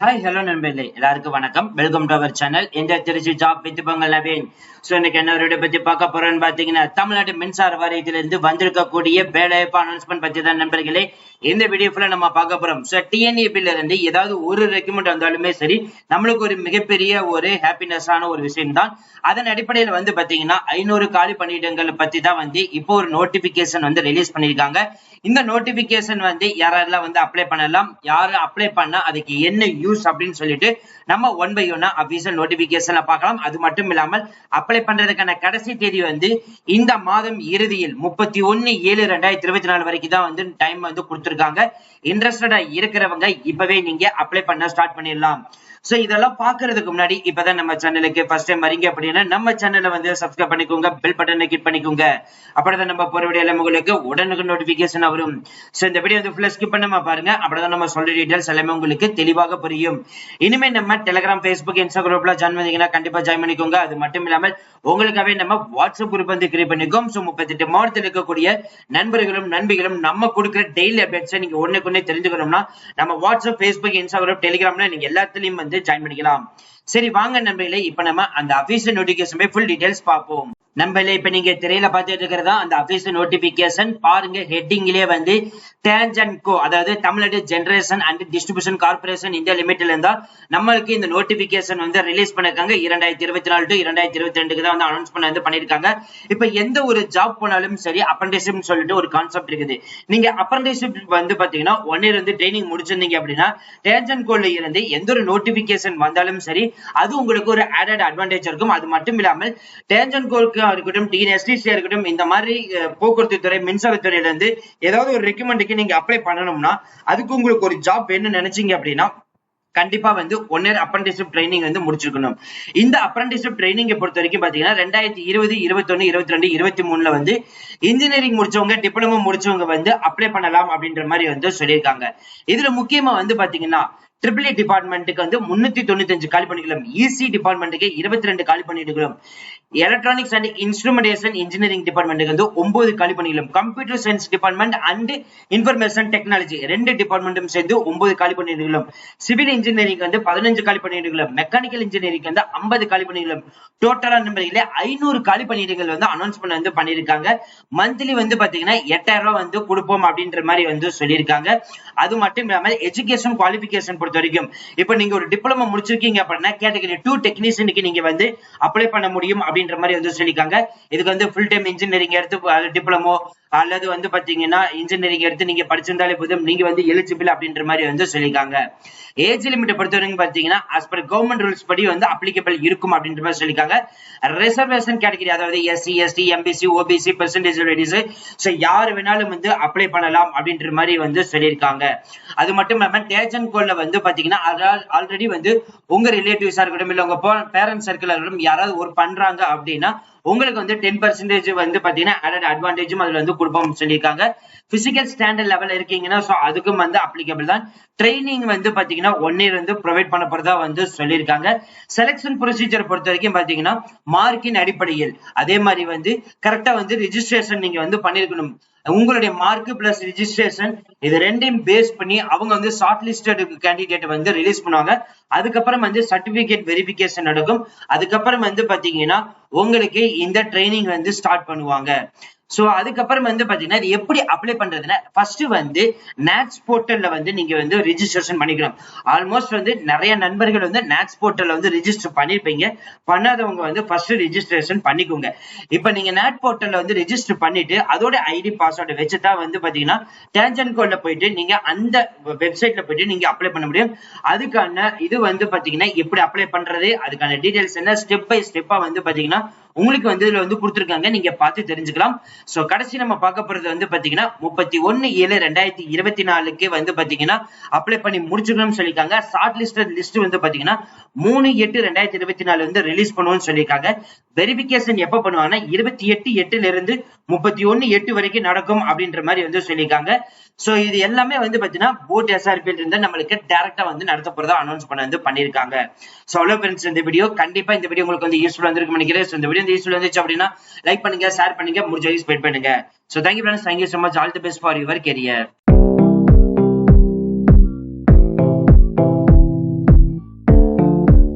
Hi hello நண்பர்களே. எல்லாருக்கும் வணக்கம். வெல்கம் டு அவர் சேனல் இந்த Trichy job with Pongal Naveen? So இன்னைக்கு என்ன வீடியோ பத்தி பார்க்க போறோம்னு பாத்தீங்கன்னா தமிழ்நாடு மின்சார வாரியத்திலிருந்து வந்திருக்கக்கூடிய வேலைவாய்ப்பு அனௌன்ஸ்மெண்ட் பத்தி தான் நண்பர்களே. இந்த வீடியோ நம்ம பார்க்க போறோம். ஸோ டிஎன்ஏபில இருந்து ஏதாவது ஒரு ரெக்கமெண்ட் வந்தாலுமே சரி நம்மளுக்கு ஒரு மிகப்பெரிய ஒரு ஹாப்பினஸான ஒரு விஷயம் தான். அதன் அடிப்படையில் வந்து பாத்தீங்கன்னா ஐநூறு காலி பணியிடங்கள் பத்தி தான் வந்து இப்போ ஒரு நோட்டிபிகேஷன் வந்து ரிலீஸ் பண்ணியிருக்காங்க. இந்த நோட்டிபிகேஷன் வந்து யாரெல்லாம் வந்து அப்ளை பண்ணலாம் யார் அப்ளை பண்ணா அதுக்கு என்ன யூஸ் அப்படின்னு சொல்லிட்டு நம்ம ஒன் பை ஒன்னா அபிஷியல் நோட்டிபிகேஷன்ல பார்க்கலாம். அது மட்டும் இல்லாமல் அப்ளை பண்றதுக்கான கடைசி தேதி வந்து இந்த மாதம் இறுதியில் முப்பத்தி ஒன்னு ஏழு ரெண்டாயிரத்தி இருபத்தி நாலு வரைக்கும் தான் வந்து டைம் வந்து கொடுத்துருக்காங்க. இன்ட்ரெஸ்டடா இருக்கிறவங்க இப்பவே நீங்க அப்ளை பண்ண ஸ்டார்ட் பண்ணிடலாம். சோ இதெல்லாம் பாக்குறதுக்கு முன்னாடி இப்பதான் நம்ம சேனலுக்கு ஃபர்ஸ்ட் டைம் வரீங்க அப்படின்னா நம்ம சேனலை வந்து சப்ஸ்கிரைப் பண்ணிக்கோங்க பெல் பட்டனை கிளிக் பண்ணிக்கோங்க. அப்படிதான் நம்ம போற வீடியோ உங்களுக்கு உடனுக்கு நோட்டிபிகேஷன் வரும். சோ இந்த வீடியோ வந்து ஃபுல்லா ஸ்கிப் பண்ணாம பாருங்க. அப்படிதான் நம்ம சொல்ற டீடைல்ஸ் எல்லாமே உங்களுக்கு தெளிவாக புரியும். இனிமே நம்ம டெலிகிராம் பேஸ்புக் இன்ஸ்டாகிராம்ல ஜாயின் பண்ணீங்கன்னா கண்டிப்பா ஜாயின் பண்ணிக்கோங்க. அது மட்டும் இல்லாமல் உங்களுக்காகவே நம்ம வாட்ஸ்அப் குரூப் வந்து கிரியேட் பண்ணிக்கோம். சோ முப்பத்தெட்டு மாவட்டத்தில் இருக்கக்கூடிய நண்பர்களும் நண்பிகளும் நம்ம கொடுக்குற டெய்லி அப்டேட்ஸை நீங்க ஒன்னுக்கு ஒன்னே தெரிஞ்சுக்கணும்னா நம்ம வாட்ஸ்அப் ஃபேஸ்புக் இன்ஸ்டாகிராம் டெலிகிராம்ல நீங்க எல்லாத்துலயும் வந்து ஜாயின் பண்ணிக்கலாம். சரி வாங்க நண்பர்களே இப்ப நம்ம அந்த அபிஷியல் நோட்டிபிகேஷன் போய் ஃபுல் டீடைல்ஸ் பார்ப்போம். நம்பல இப்ப நீங்க திரையில பார்த்துட்டு இருக்கிறதா? அந்த அபிஷியல் நோட்டிபிகேஷன் பாருங்க ஹெட்டிங்லயே வந்து டேஞ்சன் கோ அதாவது Tamil Nadu generation and distribution corporation India லிமிட்ல இருந்தா நம்மளுக்கு இந்த நோட்டிபிகேஷன் வந்து ரிலீஸ் பண்ணிருக்காங்க. இரண்டாயிரத்தி இருபத்தி நாலு டு இரண்டாயிரத்தி இருபத்தி ரெண்டுக்கு தான் வந்து அனௌன்ஸ் பண்ண வந்து பண்ணிருக்காங்க. இப்ப எந்த ஒரு ஜாப் போனாலும் சரி அப்ரண்டிஸ்ஷிப் சொல்லிட்டு ஒரு கான்செப்ட் இருக்குது. நீங்க அப்ரண்டிஸ்ஷிப் வந்து பாத்தீங்கன்னா ஒன் இயர் வந்து ட்ரைனிங் முடிச்சிருந்தீங்க அப்படின்னா டேஞ்சன் கோல இருந்து எந்த ஒரு நோட்டிபிகேஷன் வந்தாலும் சரி அது உங்களுக்கு ஒரு ஆடட் அட்வான்டேஜ் இருக்கும். அது மட்டும் இல்லாமல் டேஞ்சன் கோலுக்கு இருக்கட்டும் டிஎன்எஸ்டிசியா இருக்கட்டும் இந்த மாதிரி போக்குவரத்து துறை மின்சாரத்துறையில இருந்து ஏதாவது ஒரு ரெக்குமெண்ட்டுக்கு நீங்க அப்ளை பண்ணணும்னா அதுக்கு உங்களுக்கு ஒரு ஜாப் வேணும்னு நினைச்சீங்க அப்படின்னா கண்டிப்பா வந்து ஒன் இயர் அப்ரண்டிஸ்ஷிப் ட்ரைனிங் வந்து முடிச்சிருக்கணும். இந்த அப்ரண்டிஸ்ஷிப் ட்ரைனிங்கை பொறுத்த வரைக்கும் பாத்தீங்கன்னா ரெண்டாயிரத்தி இருபது இருபத்தொன்னு இருபத்தி ரெண்டு இருபத்தி மூணுல வந்து இன்ஜினியரிங் முடிச்சவங்க டிப்ளமோ முடிச்சவங்க வந்து அப்ளை பண்ணலாம் அப்படின்ற மாதிரி வந்து சொல்லியிருக்காங்க. இதுல முக்கியமா வந்து பாத்தீங்கன்னா ட்ரிபிள் டிபார்ட்மெண்ட்டுக்கு வந்து முன்னூத்தி தொண்ணூத்தி அஞ்சு காலி பண்ணிக்கலாம் இசி டிபார்ட்மெண்ட்டுக்கு இருபத்தி ரெண்டு காலி பண்ணிருக்கிறோம் எலக்ட்ரானிக்ஸ் அண்ட் இன்ஸ்ட்ருமெண்டேஷன் இன்ஜினியரிங் டிபார்ட்மெண்ட்டுக்கு வந்து ஒன்பது காலி பண்ணிக்கலாம் computer science department and information technology ரெண்டு டிபார்ட்மெண்ட்டும் சேர்ந்து ஒன்பது காலி பண்ணிருக்கலாம் சிவில் இன்ஜினியரிங் வந்து பதினஞ்சு காலி பண்ணிருக்கலாம் மெக்கானிக்கல் இன்ஜினியரிங் வந்து ஐம்பது காலி பண்ணிருக்கலாம் டோட்டலா நம்பர்ல ஐநூறு காலி பணியிடங்கள் வந்து அனௌன்ஸ்மெண்ட் வந்து பண்ணிருக்காங்க மந்த்லி வந்து பாத்தீங்கன்னா எட்டாயிரம் ரூபாய் வந்து கொடுப்போம் அப்படின்ற மாதிரி வந்து சொல்லியிருக்காங்க. அது மட்டும் இல்லாமல் எஜுகேஷன் குவாலிபிகேஷன் பொறுத்த வரைக்கும். இப்ப நீங்க ஒரு டிப்ளமோ முடிச்சிருக்கீங்க அப்படின்னா கேட்டகரி டூ டெக்னீஷியனுக்கு நீங்க வந்து அப்ளை பண்ண முடியும் அப்படின்ற மாதிரி வந்து சொல்லியிருக்காங்க. இதுக்கு வந்து ஃபுல் டைம் இன்ஜினியரிங் எடுத்து டிப்ளமோ அல்லது வந்து பாத்தீங்கன்னா இன்ஜினியரிங் எடுத்து நீங்க படிச்சிருந்தாலே போதும் நீங்க வந்து எலிஜிபிள் அப்படின்ற மாதிரி வந்து சொல்லியிருக்காங்க. ஏஜ் லிமிட் பொறுத்த வரைக்கும் பாத்தீங்கன்னா அஸ் பர் கவர்மெண்ட் ரூல்ஸ் படி வந்து அப்ளிகபிள் இருக்கும் அப்படின்ற மாதிரி சொல்லியிருக்காங்க. ரிசர்வேஷன் கேட்டகரி அதாவது SC ST MBC OBC percentage ladies so யார் வேணாலும் வந்து அப்ளை பண்ணலாம் அப்படின்ற மாதிரி வந்து சொல்லியிருக்காங்க. அது மட்டும் இல்லாம டேஜன் கோல்ல வந்து பாத்தீங்கன்னா ஆல்ரெடி வந்து உங்க ரிலேட்டிவ்ஸா இருக்கட்டும் இல்ல உங்க பேரண்ட்ஸ் சர்க்கிள் இருக்கட்டும் யாராவது ஒரு பண்றாங்க அப்படின்னா உங்களுக்கு வந்து டென் பர்சன்டேஜ் வந்து பாத்தீங்கன்னா அடட் அட்வான்டேஜும் அதுல வந்து கொடுப்போம் சொல்லியிருக்காங்க. பிசிக்கல் ஸ்டாண்டர்ட் லெவல் இருக்கீங்கன்னா ஸோ அதுக்கும் வந்து அப்ளிகபிள் தான். ட்ரைனிங் வந்து பாத்தீங்கன்னா ஒன் இயர் வந்து ப்ரொவைட் பண்ண போறதா வந்து சொல்லியிருக்காங்க. செலெக்ஷன் ப்ரொசீஜர் பொறுத்த வரைக்கும் பாத்தீங்கன்னா மார்க்கின் அடிப்படையில். அதே மாதிரி வந்து கரெக்டா வந்து ரிஜிஸ்ட்ரேஷன் நீங்க வந்து பண்ணிருக்கணும். உங்களுடைய மார்க் பிளஸ் ரிஜிஸ்ட்ரேஷன் இது ரெண்டையும் பேஸ் பண்ணி அவங்க வந்து ஷார்ட் லிஸ்டட் கேண்டிடேட் வந்து ரிலீஸ் பண்ணுவாங்க. அதுக்கப்புறம் வந்து சர்டிபிகேட் வெரிபிகேஷன் நடக்கும். அதுக்கப்புறம் வந்து பாத்தீங்கன்னா உங்களுக்கு இந்த ட்ரைனிங் வந்து ஸ்டார்ட் பண்ணுவாங்க. சோ அதுக்கப்புறம் வந்து பாத்தீங்கன்னா இது எப்படி அப்ளை பண்றதுன்னா ஃபர்ஸ்ட் வந்து நேட்ஸ் போர்ட்டல்ல வந்து நீங்க வந்து ரிஜிஸ்ட்ரேஷன் பண்ணிக்கணும். ஆல்மோஸ்ட் வந்து நிறைய நண்பர்கள் வந்து நேட்ஸ் போர்ட்டல்ல வந்து ரிஜிஸ்டர் பண்ணிருப்பீங்க. பண்ணாதவங்க வந்து ஃபர்ஸ்ட் ரிஜிஸ்ட்ரேஷன் பண்ணிக்கோங்க. இப்ப நீங்க நேட் போர்ட்டல்ல வந்து ரிஜிஸ்டர் பண்ணிட்டு அதோட ஐடி பாஸ்வேர்டு வச்சு தான் வந்து பாத்தீங்கன்னா டேஞ்சன் கோட்ல போயிட்டு நீங்க அந்த வெப்சைட்ல போயிட்டு நீங்க அப்ளை பண்ண முடியும். அதுக்கான இது வந்து பாத்தீங்கன்னா எப்படி அப்ளை பண்றது அதுக்கான டீடைல்ஸ் என்ன ஸ்டெப் பை ஸ்டெப்பா வந்து பாத்தீங்கன்னா உங்களுக்கு வந்து இதுல வந்து கொடுத்துருக்காங்க. நீங்க பார்த்து தெரிஞ்சுக்கலாம். சோ கடைசி நம்ம பார்க்க போறது வந்து பாத்தீங்கன்னா முப்பத்தி ஒன்னு ஏழு ரெண்டாயிரத்தி இருபத்தி நாலுக்கு வந்து பாத்தீங்கன்னா அப்ளை பண்ணி முடிச்சுக்கணும்னு சொல்லியிருக்காங்க. ஷார்ட் லிஸ்ட் லிஸ்ட் வந்து பாத்தீங்கன்னா மூணு எட்டு ரெண்டாயிரத்தி இருபத்தி நாலு வந்து ரிலீஸ் பண்ணுவோம்னு சொல்லியிருக்காங்க. வெரிபிகேஷன் எப்ப பண்ணுவாங்கன்னா இருபத்தி எட்டு எட்டுல இருந்து முப்பத்தி ஒன்னு எட்டு வரைக்கும் நடக்கும் அப்படின்ற மாதிரி வந்து சொல்லியிருக்காங்க. சோ இது எல்லாமே வந்து பாத்தீங்கன்னா போட் எஸ்ஆர்பியில் இருந்து நம்மளுக்கு டேரக்டா வந்து நடத்த போறதா அனௌன்ஸ் பண்ண வந்து பண்ணிருக்காங்க சோ அவ்வளவு ஃப்ரெண்ட்ஸ் இந்த வீடியோ கண்டிப்பா இந்த வீடியோ உங்களுக்கு வந்து யூஸ்ஃபுல்லா வந்திருக்கு நினைக்கிறேன். இந்த வீடியோ இந்த யூஸ்ஃபுல் வந்துச்சு அப்படின்னா லைக் பண்ணுங்க ஷேர் பண்ணுங்க முடிஞ்ச ஸ்பெட் பண்ணுங்க. So thank you friends thank you so much all the best for your career